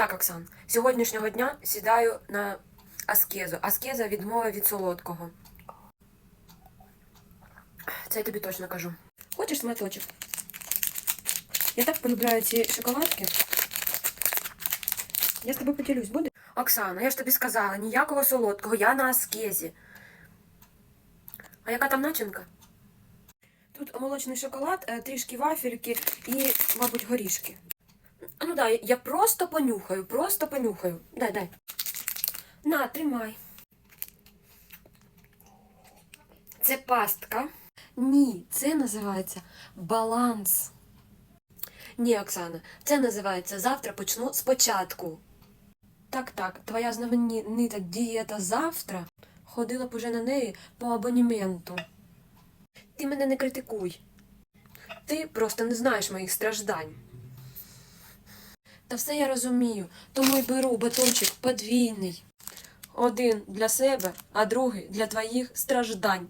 Так, Оксан, сьогоднішнього дня сідаю на аскезу. Аскеза відмова від солодкого. Це я тобі точно кажу. Хочеш сматочок? Я так полюбляю ці шоколадки. Я з тобою поділюсь, буде? Оксана, я ж тобі сказала, ніякого солодкого, я на аскезі. А яка там начинка? Тут молочний шоколад, е, трішки вафельки і, мабуть, горішки. Ну дай, я просто понюхаю, просто понюхаю. Дай, дай. На, тримай. Це пастка. Ні, це називається баланс. Ні, Оксана, це називається завтра почну спочатку. Так, так, твоя знаменита дієта завтра ходила б уже на неї по абоніменту. Ти мене не критикуй. Ти просто не знаєш моїх страждань. Та все я розумію, тому й беру батончик подвійний. Один для себе, а другий для твоїх страждань.